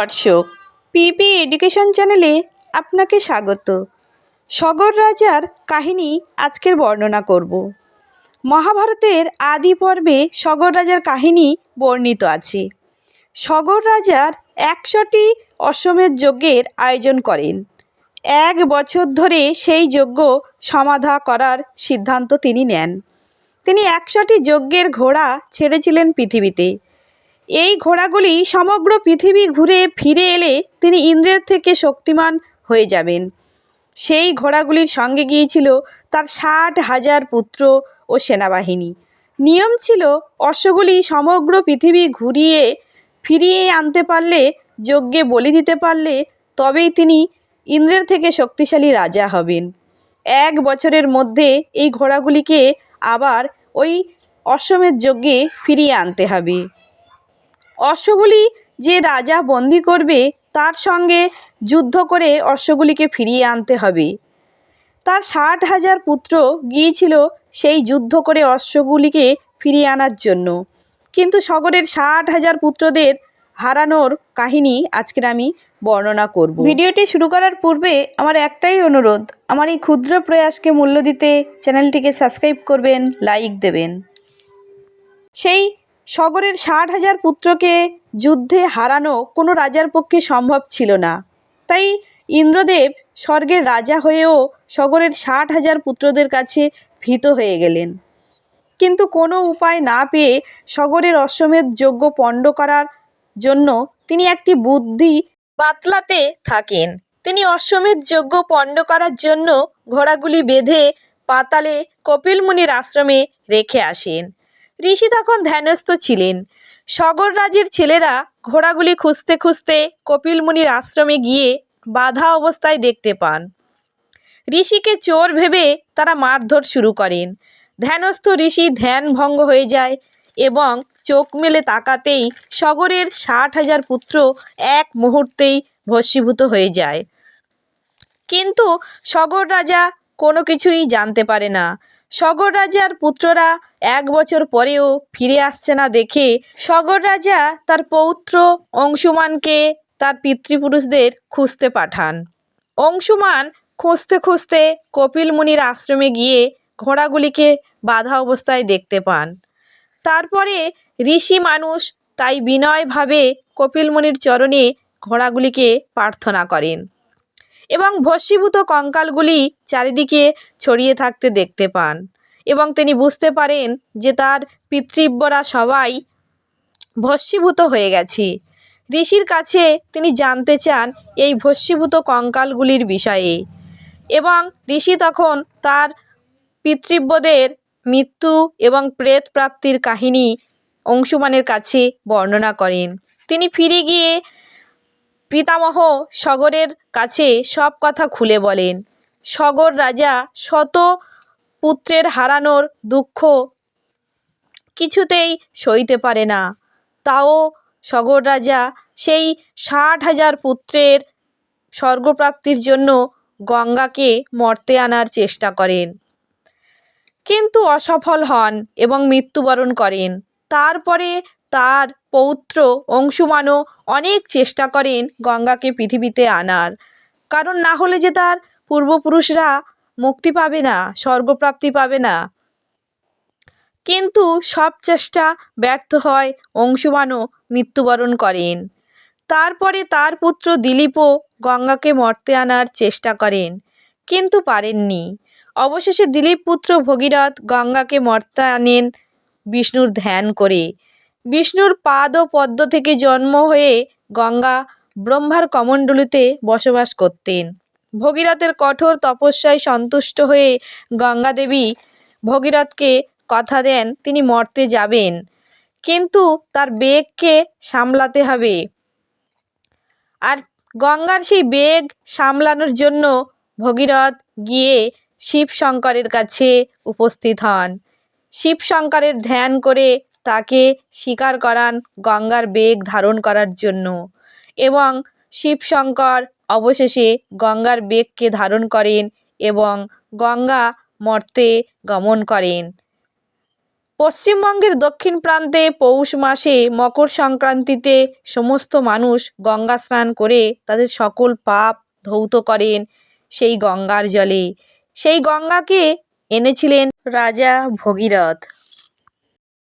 দর্শক, পিপি এডুকেশন চ্যানেলে আপনাকে স্বাগত। সগর রাজার কাহিনী আজকের বর্ণনা করব। মহাভারতের আদি পর্বে সগর রাজার কাহিনী বর্ণিত আছে। সগর রাজার একশোটি অশ্বমেধ যজ্ঞের আয়োজন করেন। এক বছর ধরে সেই যজ্ঞ সমাধা করার সিদ্ধান্ত তিনি নেন। তিনি একশোটি যজ্ঞের ঘোড়া ছেড়েছিলেন পৃথিবীতে। এই ঘোড়াগুলি সমগ্র পৃথিবী ঘুরে ফিরে এলে তিনি ইন্দ্রের থেকে শক্তিমান হয়ে যাবেন। সেই ঘোড়াগুলির সঙ্গে গিয়েছিল তার ষাট হাজার পুত্র ও সেনাবাহিনী। নিয়ম ছিল, অশ্বগুলি সমগ্র পৃথিবী ঘুরিয়ে, ফিরিয়ে আনতে পারলে, যজ্ঞে বলি দিতে পারলে, তবেই তিনি ইন্দ্রের থেকে শক্তিশালী রাজা হবেন। এক বছরের মধ্যে এই ঘোড়াগুলিকে আবার ওই অশ্বমেধ যজ্ঞে ফিরিয়ে আনতে হবে। অশ্বগুলি যে রাজা বন্দি করবে তার সঙ্গে যুদ্ধ করে অশ্বগুলিকে ফিরিয়ে আনতে হবে। তার ষাট হাজার পুত্র গিয়েছিল সেই যুদ্ধ করে অশ্বগুলিকে ফিরিয়ে আনার জন্য। কিন্তু সগরের ষাট হাজার পুত্রদের হারানোর কাহিনী আজকের আমি বর্ণনা করব। ভিডিওটি শুরু করার পূর্বে আমার একটাই অনুরোধ আমার এই ক্ষুদ্র প্রয়াসকে মূল্য দিতে চ্যানেলটিকে সাবস্ক্রাইব করবেন লাইক দেবেন। সেই সগরের ষাট হাজার পুত্রকে যুদ্ধে হারানো কোনো রাজার পক্ষে সম্ভব ছিল না। তাই ইন্দ্রদেব স্বর্গের রাজা হয়েও সগরের ষাট হাজার পুত্রদের কাছে ভীত হয়ে গেলেন। কিন্তু কোনো উপায় না পেয়ে সগরের অশ্বমেধ যজ্ঞ পণ্ড করার জন্য তিনি একটি বুদ্ধি বাতলাতে থাকেন। তিনি অশ্বমেধ যজ্ঞ পণ্ড করার জন্য ঘোড়াগুলি বেঁধে পাতালে কপিল মুনির আশ্রমে রেখে আসেন। ঋষি তখন ধ্যানস্থ ছিলেন। সগর রাজের ছেলেরা ঘোড়াগুলি খুঁজতে খুঁজতে কপিল মুনির আশ্রমে গিয়ে বাধা অবস্থায় দেখতে পান। ঋষিকে চোর ভেবে তারা মারধর শুরু করেন। ধ্যানস্থ ঋষি ধ্যান ভঙ্গ হয়ে যায় এবং চোখ মেলে তাকাতেই সগরের ষাট হাজার পুত্র এক মুহূর্তেই ভস্মীভূত হয়ে যায়। কিন্তু সগর রাজা কোনো কিছুই জানতে পারে না। সগর রাজার পুত্ররা এক বছর পরেও ফিরে আসছে না দেখে সগর রাজা তার পৌত্র অংশুমানকে তার পিতৃপুরুষদের খুঁজতে পাঠান। অংশুমান খুঁজতে খুঁজতে কপিল মুনির আশ্রমে গিয়ে ঘোড়াগুলিকে বাধা অবস্থায় দেখতে পান। তারপরে ঋষি মানুষ তাই বিনয়ভাবে কপিল মুনির চরণে ঘোড়াগুলিকে প্রার্থনা করেন। এবং ভস্মীভূত কঙ্কালগুলি চারিদিকে ছড়িয়ে থাকতে দেখতে পান এবং তিনি বুঝতে পারেন যে তার পিতৃব্যরা সবাই ভস্মীভূত হয়ে গেছে। ঋষির কাছে তিনি জানতে চান এই ভস্মীভূত কঙ্কালগুলির বিষয়ে এবং ঋষি তখন তার পিতৃব্যদের মৃত্যু এবং প্রেত প্রাপ্তির কাহিনী অংশুমানের কাছে বর্ণনা করেন। তিনি ফিরে গিয়ে পিতামহ সগরের কাছে সব কথা খুলে বলেন। সগর রাজা শত পুত্রের হারানোর দুঃখ কিছুতেই সইতে পারে না। তাও সগর রাজা সেই ষাট হাজার পুত্রের স্বর্গপ্রাপ্তির জন্য গঙ্গাকে মর্তে আনার চেষ্টা করেন। কিন্তু অসফল হন এবং মৃত্যুবরণ করেন। তারপরে তার পৌত্র অংশুমানও অনেক চেষ্টা করেন গঙ্গাকে পৃথিবীতে আনার। কারণ না হলে যে তার পূর্বপুরুষরা মুক্তি পাবে না, স্বর্গপ্রাপ্তি পাবে না। কিন্তু সব চেষ্টা ব্যর্থ হয় অংশুমানও মৃত্যুবরণ করেন। তারপরে তার পুত্র দিলীপও গঙ্গাকে মর্তে আনার চেষ্টা করেন, কিন্তু পারেননি। অবশেষে দিলীপ পুত্র ভগীরথ গঙ্গাকে মর্তে আনেন বিষ্ণুর ধ্যান করে। বিষ্ণুর পাদ ও পদ্ম থেকে জন্ম হয়ে গঙ্গা ব্রহ্মার কমণ্ডলুতে বসবাস করতেন। ভগীরথের কঠোর তপস্যায় সন্তুষ্ট হয়ে গঙ্গা দেবী ভগীরথকে কথা দেন, তিনি মর্তে যাবেন। কিন্তু তার বেগকে সামলাতে হবে। আর গঙ্গার সেই বেগ সামলানোর জন্য ভগীরথ গিয়ে শিব শঙ্করের কাছে উপস্থিত হন। শিব শঙ্করের ধ্যান করে তাকে স্বীকার করান গঙ্গার বেগ ধারণ করার জন্য। এবং শিব শঙ্কর অবশেষে গঙ্গার বেগকে ধারণ করেন এবং গঙ্গা মর্তে গমন করেন। পশ্চিমবঙ্গের দক্ষিণ প্রান্তে পৌষ মাসে মকর সংক্রান্তিতে সমস্ত মানুষ গঙ্গা স্নান করে তাদের সকল পাপ ধৌত করেন সেই গঙ্গার জলে। সেই গঙ্গাকে এনেছিলেন রাজা ভগীরথ।